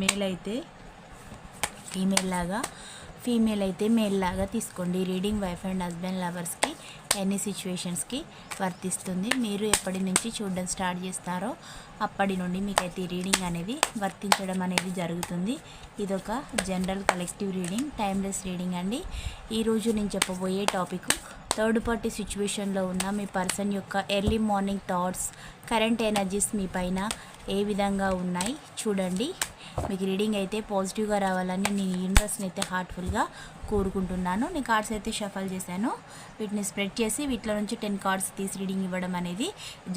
Male అయితే female లాగా female అయితే మేల్ లాగా తీసుకోండి. రీడింగ్ వైఫ్ అండ్ హస్బెండ్ లవర్స్కి ఎన్ని సిచ్యువేషన్స్కి వర్తిస్తుంది మీరు ఎప్పటి నుంచి చూడడం స్టార్ట్ చేస్తారో అప్పటి నుండి మీకైతే రీడింగ్ అనేది వర్తించడం అనేది జరుగుతుంది. ఇదొక general collective reading timeless reading అండి. ఈరోజు నేను చెప్పబోయే టాపిక్ థర్డ్ పార్టీ సిచ్యువేషన్లో ఉన్న మీ పర్సన్ యొక్క early morning thoughts current energies మీ పైన ఏ విధంగా ఉన్నాయి చూడండి. మీకు రీడింగ్ అయితే పాజిటివ్గా రావాలని నేను యూనివర్స్ని అయితే హార్ట్ఫుల్గా కోరుకుంటున్నాను. నేను కార్డ్స్ అయితే షఫల్ చేశాను. వీటిని స్ప్రెడ్ చేసి వీటిలో నుంచి టెన్ కార్డ్స్ తీసి రీడింగ్ ఇవ్వడం అనేది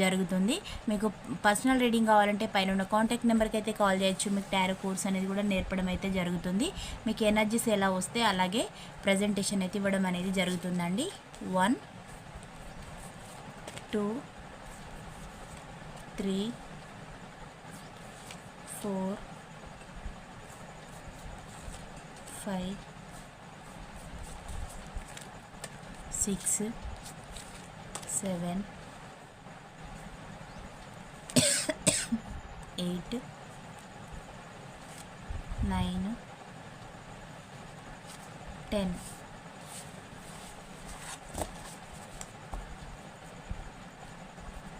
జరుగుతుంది. మీకు పర్సనల్ రీడింగ్ కావాలంటే పైన ఉన్న కాంటాక్ట్ నెంబర్కి అయితే కాల్ చేయొచ్చు. మీకు టారో కోర్స్ అనేది కూడా నేర్పడం అయితే జరుగుతుంది. మీకు ఎనర్జీస్ ఎలా వస్తే అలాగే ప్రజెంటేషన్ అయితే ఇవ్వడం అనేది జరుగుతుందండి. One two three four five six seven eight nine ten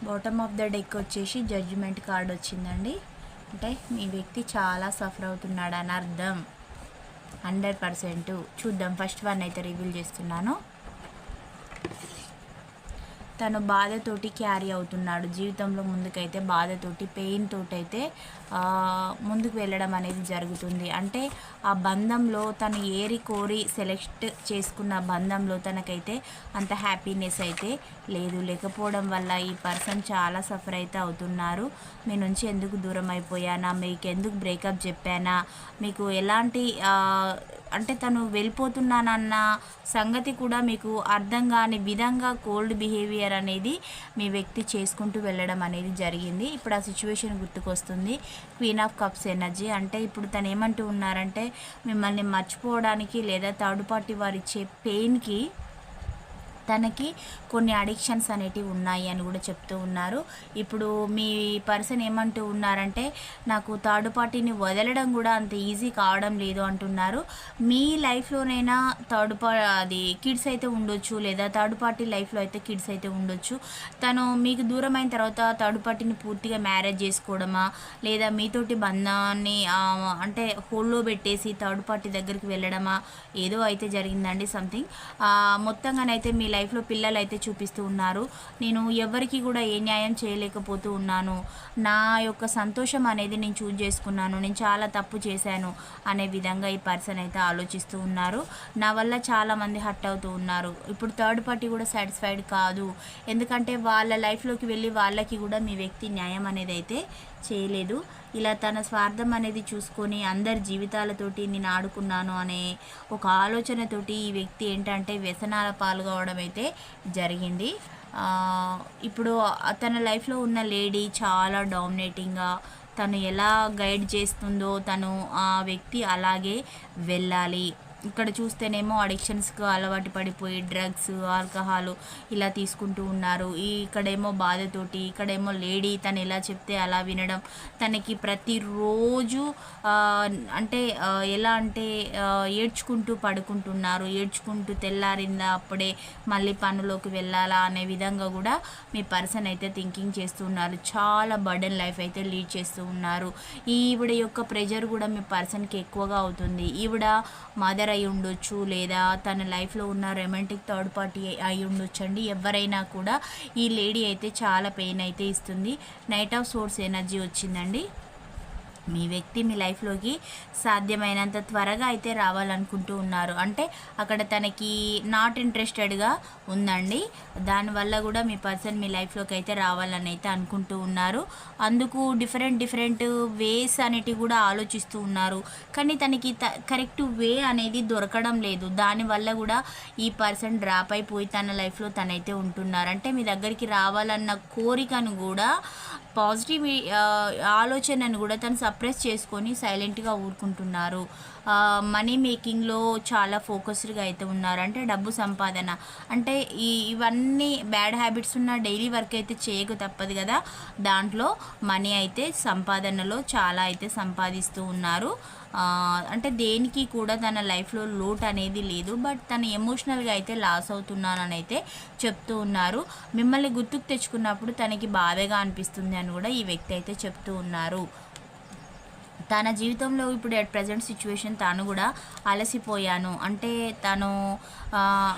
bottom of the deck వచ్చేసి జడ్జిమెంట్ కార్డ్ వచ్చిందండి. అంటే మీ వ్యక్తి చాలా సఫర్ అవుతున్నాడు అని అర్థం. హండ్రెడ్ పర్సెంట్ చూద్దాం. ఫస్ట్ వన్ అయితే రివీల్ చేస్తున్నాను. తను బాధతోటి క్యారీ అవుతున్నాడు. జీవితంలో ముందుకైతే బాధతోటి పెయిన్ తోటైతే అయితే ముందుకు వెళ్ళడం అనేది జరుగుతుంది. అంటే ఆ బంధంలో తను ఏరి కోరి సెలెక్ట్ చేసుకున్న బంధంలో తనకైతే అంత హ్యాపీనెస్ అయితే లేదు. లేకపోవడం వల్ల ఈ పర్సన్ చాలా సఫర్ అయితే అవుతున్నారు. మీ నుంచి ఎందుకు దూరం అయిపోయానా? మీకు ఎందుకు బ్రేకప్ చెప్పానా? మీకు ఎలాంటి అంటే తను వెళ్ళిపోతున్నానన్న సంగతి కూడా మీకు అర్థం కాని విధంగా కోల్డ్ బిహేవియర్ అనేది మీ వ్యక్తి చేసుకుంటూ వెళ్ళడం అనేది జరిగింది. ఇప్పుడు ఆ సిచ్యువేషన్ గుర్తుకొస్తుంది. క్వీన్ ఆఫ్ కప్స్ ఎనర్జీ అంటే ఇప్పుడు తను ఏమంటూ ఉన్నారంటే మిమ్మల్ని మర్చిపోవడానికి లేదా థర్డ్ పార్టీ వారిచ్చే పెయిన్కి తనకి కొన్ని అడిక్షన్స్ అనేటివి ఉన్నాయి అని కూడా చెప్తూ ఉన్నారు. ఇప్పుడు మీ పర్సన్ ఏమంటూ ఉన్నారంటే నాకు థర్డ్ పార్టీని వదలడం కూడా అంత ఈజీ కావడం లేదు అంటున్నారు. మీ లైఫ్లోనైనా థర్డ్ పార్ అది కిడ్స్ అయితే ఉండొచ్చు లేదా థర్డ్ పార్టీ లైఫ్లో అయితే కిడ్స్ అయితే ఉండొచ్చు. తను మీకు దూరం అయిన తర్వాత థర్డ్ పార్టీని పూర్తిగా మ్యారేజ్ చేసుకోవడమా లేదా మీతోటి బంధాన్ని అంటే హోల్లో పెట్టేసి థర్డ్ పార్టీ దగ్గరికి వెళ్ళడమా ఏదో అయితే జరిగిందండి సంథింగ్ మొత్తంగానైతే మీ లైఫ్లో పిల్లలు అయితే చూపిస్తూ ఉన్నారు. నేను ఎవరికి కూడా ఏ న్యాయం చేయలేకపోతూ ఉన్నాను. నా యొక్క సంతోషం అనేది నేను చూజ్ చేసుకున్నాను. నేను చాలా తప్పు చేశాను అనే విధంగా ఈ పర్సన్ అయితే ఆలోచిస్తూ ఉన్నారు. నా వల్ల చాలా మంది అవుతూ ఉన్నారు. ఇప్పుడు థర్డ్ పార్టీ కూడా సాటిస్ఫైడ్ కాదు. ఎందుకంటే వాళ్ళ లైఫ్లోకి వెళ్ళి వాళ్ళకి కూడా మీ వ్యక్తి న్యాయం అనేది అయితే చేయలేదు. ఇలా తన స్వార్థం అనేది చూసుకొని అందరి జీవితాలతోటి నేను ఆడుకున్నాను అనే ఒక ఆలోచనతోటి ఈ వ్యక్తి ఏంటంటే వ్యసనాల పాల్గొవడం అయితే జరిగింది. ఇప్పుడు తన లైఫ్లో ఉన్న లేడీ చాలా డామినేటింగ్గా తను ఎలా గైడ్ చేస్తుందో తను ఆ వ్యక్తి అలాగే వెళ్ళాలి. ఇక్కడ చూస్తేనేమో అడిక్షన్స్కి అలవాటు పడిపోయి డ్రగ్స్ ఆల్కహాల్ ఇలా తీసుకుంటూ ఉన్నారు. ఈ ఇక్కడేమో బాధతోటి ఇక్కడేమో లేడీ తను ఎలా చెప్తే అలా వినడం తనకి ప్రతిరోజు అంటే ఎలా అంటే ఏడ్చుకుంటూ పడుకుంటున్నారు. ఏడ్చుకుంటూ తెల్లారిందా అప్పుడే మళ్ళీ పనులోకి వెళ్ళాలా అనే విధంగా కూడా మీ పర్సన్ అయితే థింకింగ్ చేస్తున్నారు చాలా బర్డెన్ లైఫ్ అయితే లీడ్ చేస్తూ ఉన్నారు. ఈవిడ యొక్క ప్రెజర్ కూడా మీ పర్సన్కి ఎక్కువగా అవుతుంది. ఈవిడ మదర్ అయి ఉండొచ్చు లేదా తన లైఫ్లో ఉన్న రొమాంటిక్ థర్డ్ పార్టీ అయి ఉండొచ్చు అండి ఎవరైనా కూడా ఈ లేడీ అయితే చాలా పెయిన్ అయితే ఇస్తుంది. నైట్ ఆఫ్ సోర్స్ ఎనర్జీ వచ్చిందండి. మీ వ్యక్తి మీ లైఫ్లోకి సాధ్యమైనంత త్వరగా అయితే రావాలనుకుంటూ ఉన్నారు. అంటే అక్కడ తనకి నాట్ ఇంట్రెస్టెడ్గా ఉందండి. దానివల్ల కూడా మీ పర్సన్ మీ లైఫ్లోకి అయితే రావాలని అయితే అనుకుంటూ ఉన్నారు. అందుకు డిఫరెంట్ డిఫరెంట్ వేస్ అనేటివి కూడా ఆలోచిస్తూ ఉన్నారు. కానీ తనకి త కరెక్ట్ వే అనేది దొరకడం లేదు. దానివల్ల కూడా ఈ పర్సన్ డ్రాప్ అయిపోయి తన లైఫ్లో తనైతే ఉంటున్నారు. అంటే మీ దగ్గరికి రావాలన్న కోరికను కూడా పాజిటివ్ ఆలోచనను కూడా తను సప్రెస్ చేసుకొని సైలెంట్గా ఊరుకుంటున్నారు. మనీ మేకింగ్లో చాలా ఫోకస్డ్గా అయితే ఉన్నారు. అంటే డబ్బు సంపాదన. అంటే ఈ ఇవన్నీ బ్యాడ్ హ్యాబిట్స్ ఉన్న డైలీ వర్క్ అయితే చేయక తప్పదు కదా. దాంట్లో మనీ అయితే సంపాదనలో చాలా అయితే సంపాదిస్తూ ఉన్నారు. అంటే దేనికి కూడా తన లైఫ్లో లోట్ అనేది లేదు. బట్ తను ఎమోషనల్గా అయితే లాస్ అవుతున్నానని అయితే చెప్తూ ఉన్నారు. మిమ్మల్ని గుర్తుకు తెచ్చుకున్నప్పుడు తనకి బాధగా అనిపిస్తుంది అని కూడా ఈ వ్యక్తి అయితే చెప్తూ ఉన్నారు. తన జీవితంలో ఇప్పుడు అట్ ప్రజెంట్ సిచ్యువేషన్ తాను కూడా అలసిపోయాను. అంటే తను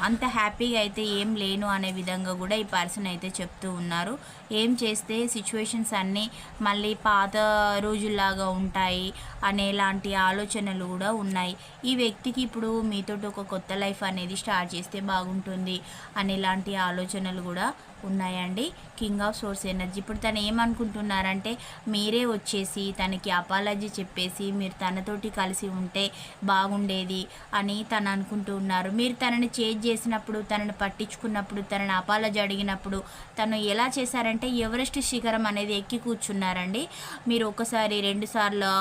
అంత హ్యాపీగా అయితే ఏం లేను అనే విధంగా కూడా ఈ పర్సన్ అయితే చెప్తూ ఉన్నారు. ఏం చేస్తే సిచ్యువేషన్స్ అన్నీ మళ్ళీ పాత రోజుల్లాగా ఉంటాయి అనేలాంటి ఆలోచనలు కూడా ఉన్నాయి. ఈ వ్యక్తికి ఇప్పుడు మీతో ఒక కొత్త లైఫ్ అనేది స్టార్ట్ చేస్తే బాగుంటుంది అనేలాంటి ఆలోచనలు కూడా ఉన్నాయండి. కింగ్ ఆఫ్ సోర్స్ ఎనర్జీ ఇప్పుడు తను ఏమనుకుంటున్నారంటే మీరే వచ్చేసి తనకి అపాలజీ చెప్పేసి మీరు తనతోటి కలిసి ఉంటే బాగుండేది అని తను అనుకుంటూ ఉన్నారు. మీరు తనని చేజ్ చేసినప్పుడు తనని పట్టించుకున్నప్పుడు తనని అపాలజీ అడిగినప్పుడు తను ఎలా చేశారంటే ఎవరెస్ట్ శిఖరం అనేది ఎక్కి కూర్చున్నారండి. మీరు ఒకసారి రెండు సార్లు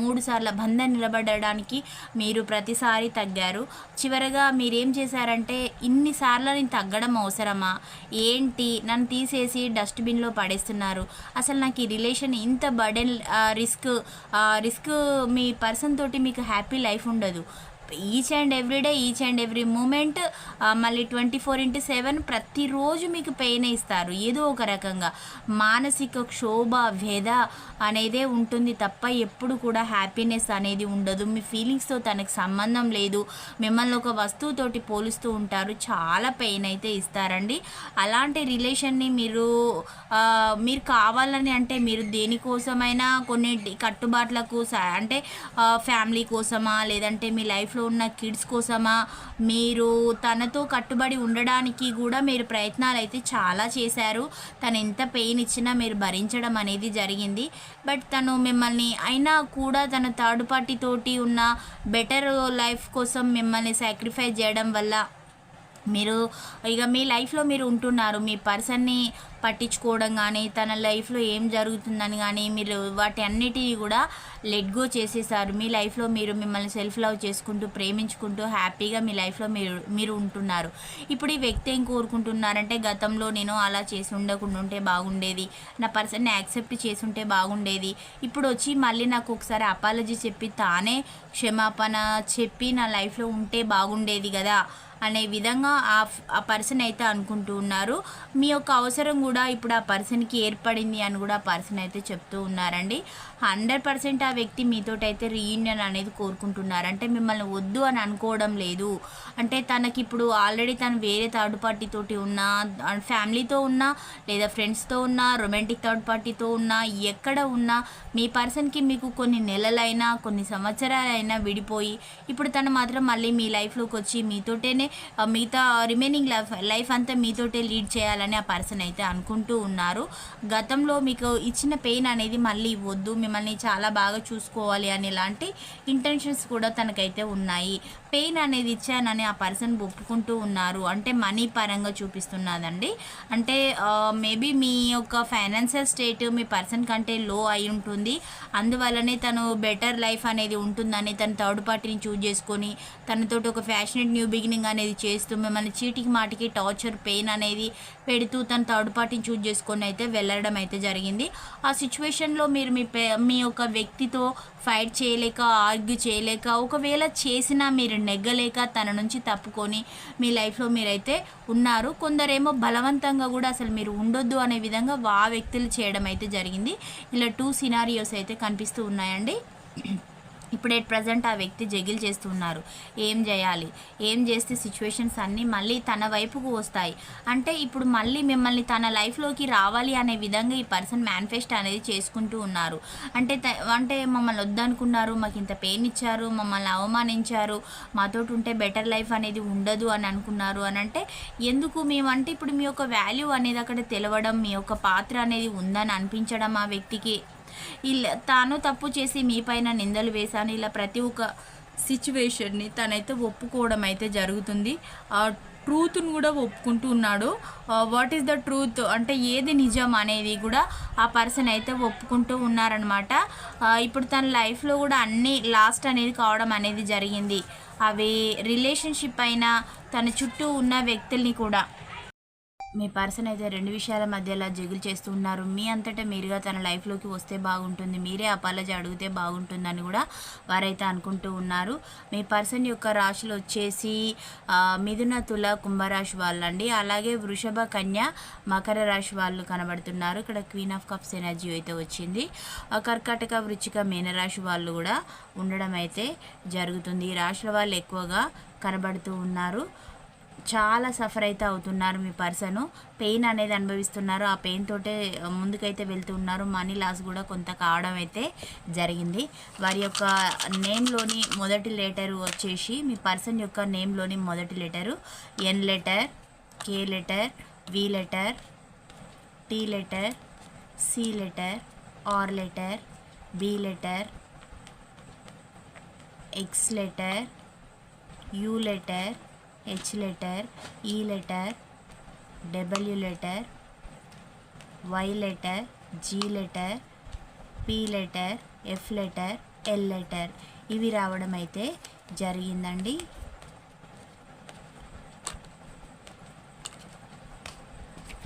మూడు సార్లు బంధం నిలబడడానికి మీరు ప్రతిసారి తగ్గారు. చివరగా మీరేం చేశారంటే ఇన్నిసార్లు నేను తగ్గడం అవసరమా? ఏ ఏంటి? నన్ను తీసేసి డస్ట్బిన్లో పడేస్తున్నారు. అసలు నాకు ఈ రిలేషన్ ఇంత బర్డెన్ రిస్క్ రిస్క్ మీ పర్సన్ తోటి మీకు హ్యాపీ లైఫ్ ఉండదు. Each and everyday each and every moment మళ్ళీ ట్వంటీ ఫోర్ ఇంటూ సెవెన్ ప్రతిరోజు మీకు పెయిన్ ఇస్తారు. ఏదో ఒక రకంగా మానసిక క్షోభ వ్యధ అనేదే ఉంటుంది తప్ప ఎప్పుడు కూడా హ్యాపీనెస్ అనేది ఉండదు. మీ ఫీలింగ్స్తో తనకు సంబంధం లేదు. మిమ్మల్ని ఒక వస్తువుతోటి పోలుస్తూ ఉంటారు. చాలా పెయిన్ అయితే ఇస్తారండి. అలాంటి రిలేషన్ని మీరు మీరు కావాలని అంటే మీరు దేనికోసమైనా కొన్ని కట్టుబాట్లకు అంటే ఫ్యామిలీ కోసమా లేదంటే మీ లైఫ్లో ఉన్న కిడ్స్ కోసమా మీరు తనతో కట్టుబడి ఉండడానికి కూడా మీరు ప్రయత్నాలు అయితే చాలా చేశారు. తను ఎంత పెయిన్ ఇచ్చినా మీరు భరించడం అనేది జరిగింది. బట్ తను మిమ్మల్ని అయినా కూడా తన థర్డ్ పార్టీ తోటి ఉన్న బెటర్ లైఫ్ కోసం మిమ్మల్ని సాక్రిఫైస్ చేయడం వల్ల మీరు ఇక మీ లైఫ్లో మీరు ఉంటున్నారు. మీ పర్సన్ని పట్టించుకోవడం కానీ తన లైఫ్లో ఏం జరుగుతుందని కానీ మీరు వాటి అన్నిటినీ కూడా లెట్ గో చేసేసారు. మీ లైఫ్లో మీరు మిమ్మల్ని సెల్ఫ్ లవ్ చేసుకుంటూ ప్రేమించుకుంటూ హ్యాపీగా మీ లైఫ్లో మీరు మీరు ఉంటున్నారు. ఇప్పుడు ఈ వ్యక్తి ఏం కోరుకుంటున్నారంటే గతంలో నేను అలా చేసి ఉండకుండా ఉంటే బాగుండేది. నా పర్సన్ని యాక్సెప్ట్ చేసి ఉంటే బాగుండేది. ఇప్పుడు వచ్చి మళ్ళీ నాకు ఒకసారి అపాలజీ చెప్పి తానే క్షమాపణ చెప్పి నా లైఫ్లో ఉంటే బాగుండేది కదా. అనే విధంగా ఆ ఆ పర్సన్ అయితే అనుకుంటూ ఉన్నారు. మీ యొక్క అవసరం కూడా ఇప్పుడు ఆ పర్సన్కి ఏర్పడింది అని కూడా ఆ పర్సన్ అయితే చెప్తూ ఉన్నారండి. హండ్రెడ్ పర్సెంట్ ఆ వ్యక్తి మీతోటైతే రీయూనియన్ అనేది కోరుకుంటున్నారు. అంటే మిమ్మల్ని వద్దు అని అనుకోవడం లేదు. అంటే తనకి ఇప్పుడు ఆల్రెడీ తను వేరే థర్డ్ పార్టీతోటి ఉన్నా ఫ్యామిలీతో ఉన్నా లేదా ఫ్రెండ్స్తో ఉన్నా రొమాంటిక్ థర్డ్ పార్టీతో ఉన్నా ఎక్కడ ఉన్నా మీ పర్సన్కి మీకు కొన్ని నెలలైనా కొన్ని సంవత్సరాలైనా విడిపోయి ఇప్పుడు తను మాత్రం మళ్ళీ మీ లైఫ్లోకి వచ్చి మీతోటేనే మిగతా రిమైనింగ్ లైఫ్ లైఫ్ అంతా మీతోటే లీడ్ చేయాలని ఆ పర్సన్ అయితే అనుకుంటూ ఉన్నారు. గతంలో మీకు ఇచ్చిన పెయిన్ అనేది మళ్ళీ ఇవ్వద్దు మిమ్మల్ని చాలా బాగా చూసుకోవాలి అని ఇలాంటి ఇంటెన్షన్స్ కూడా తనకైతే ఉన్నాయి. పెయిన్ అనేది ఇచ్చానని ఆ పర్సన్ ఒప్పుకుంటూ ఉన్నారు. అంటే మనీ పరంగా చూపిస్తున్నదండి. అంటే మేబీ మీ యొక్క ఫైనాన్షియల్ స్టేట్ మీ పర్సన్ కంటే లో అయి ఉంటుంది. అందువల్లనే తను బెటర్ లైఫ్ అనేది ఉంటుందని తను థర్డ్ పార్టీని చూజ్ చేసుకొని తనతోటి ఒక ఫ్యాషనెట్ న్యూ బిగినింగ్ అనేది చేస్తూ మిమ్మల్ని చీటికి మాటికి టార్చర్ పెయిన్ అనేది పెడుతూ తను థర్డ్ పార్టీని చూజ్ చేసుకొని అయితే వెళ్ళడం అయితే జరిగింది. ఆ సిచ్యువేషన్లో మీరు మీ పే మీ యొక్క వ్యక్తితో ఫైట్ చేయలేక ఆర్గ్యూ చేయలేక ఒకవేళ చేసినా మీరు నెగ్గలేక తన నుంచి తప్పుకొని మీ లైఫ్లో మీరైతే ఉన్నారు. కొందరేమో బలవంతంగా కూడా అసలు మీరు ఉండొద్దు అనే విధంగా ఆ వ్యక్తులు చేయడం అయితే జరిగింది. ఇలా టూ సినారియోస్ అయితే కనిపిస్తూ ఉన్నాయండి. ఇప్పుడు ఎట్ ప్రజెంట్ ఆ వ్యక్తి జగిల్ చేస్తున్నారు. ఏం చేయాలి? ఏం చేస్తే సిచ్యువేషన్స్ అన్నీ మళ్ళీ తన వైపుకు వస్తాయి. అంటే ఇప్పుడు మళ్ళీ మిమ్మల్ని తన లైఫ్లోకి రావాలి అనే విధంగా ఈ పర్సన్ మేనిఫెస్ట్ అనేది చేసుకుంటూ ఉన్నారు. అంటే అంటే మమ్మల్ని వద్దనుకున్నారు మాకు ఇంత పెయిన్ ఇచ్చారు మమ్మల్ని అవమానించారు మాతోటి ఉంటే బెటర్ లైఫ్ అనేది ఉండదు అని అనుకున్నారు అని అంటే ఎందుకు మేమంటే ఇప్పుడు మీ యొక్క వాల్యూ అనేది అక్కడ తెలవడం మీ యొక్క పాత్ర అనేది ఉందని అనిపించడం ఆ వ్యక్తికి? ఇలా తాను తప్పు చేసి మీ పైన నిందలు వేశాను. ఇలా ప్రతి ఒక్క సిచ్యువేషన్ని తనైతే ఒప్పుకోవడం అయితే జరుగుతుంది. ఆ ట్రూత్ను కూడా ఒప్పుకుంటూ ఉన్నాడు. వాట్ ఈస్ ద ట్రూత్ అంటే ఏది నిజం అనేది కూడా ఆ పర్సన్ అయితే ఒప్పుకుంటూ ఉన్నారనమాట ఇప్పుడు తన లైఫ్లో కూడా అన్ని లాస్ట్ అనేది కావడం అనేది జరిగింది. అవి రిలేషన్షిప్ అయినా తన చుట్టూ ఉన్న వ్యక్తుల్ని కూడా. మీ పర్సన్ అయితే రెండు విషయాల మధ్యలో జగులు చేస్తూ ఉన్నారు. మీ అంతటా మీరుగా తన లైఫ్లోకి వస్తే బాగుంటుంది. మీరే అపాలజీ అడిగితే బాగుంటుందని కూడా వారైతే అనుకుంటూ ఉన్నారు. మీ పర్సన్ యొక్క రాశులు వచ్చేసి మిథున తుల కుంభరాశి వాళ్ళండి. అలాగే వృషభ కన్య మకర రాశి వాళ్ళు కనబడుతున్నారు. ఇక్కడ క్వీన్ ఆఫ్ కప్స్ ఎనర్జీ అయితే వచ్చింది. ఆ, కర్కాటక వృచ్చిక మీనరాశి వాళ్ళు కూడా ఉండడం అయితే జరుగుతుంది. ఈ రాశుల వాళ్ళు ఎక్కువగా కనబడుతూ ఉన్నారు. చాలా సఫర్ అయితే అవుతున్నారు మీ పర్సన్. పెయిన్ అనేది అనుభవిస్తున్నారు. ఆ పెయిన్ తోటే ముందుకైతే వెళ్తున్నారు మనీ లాస్ కూడా కొంత కావడం అయితే జరిగింది. వారి యొక్క నేమ్లోని మొదటి లెటర్ వచ్చేసి మీ పర్సన్ యొక్క నేమ్లోని మొదటి letter N letter K letter V letter T letter C letter R letter B letter X letter U letter H letter E letter W letter Y letter G letter P letter F letter L letter ఇవి రావడం అయితే జరిగిందండి.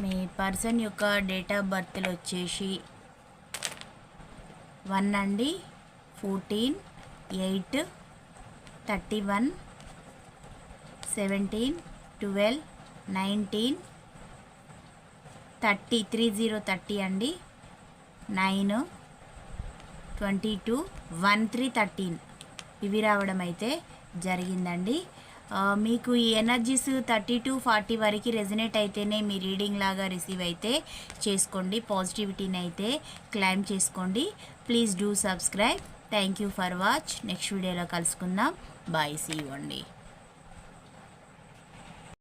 మీ person యొక్క date of బర్త్లు వచ్చేసి one అండి fourteen eight thirty one seventeen twelve nineteen thirty three zero thirty అండి. Nine twenty two one three thirteen. ఇవి రావడం అయితే జరిగిందండి. మీకు ఈ ఎనర్జీస్ థర్టీ టు ఫార్టీ వరకు రెజినేట్ అయితేనే మీ రీడింగ్ లాగా రిసీవ్ అయితే చేసుకోండి. పాజిటివిటీని అయితే క్లైమ్ చేసుకోండి. Please do subscribe. Thank you for watch. Next వీడియోలో కలుసుకుందాం. బాయ్ సీ ఇవ్వండి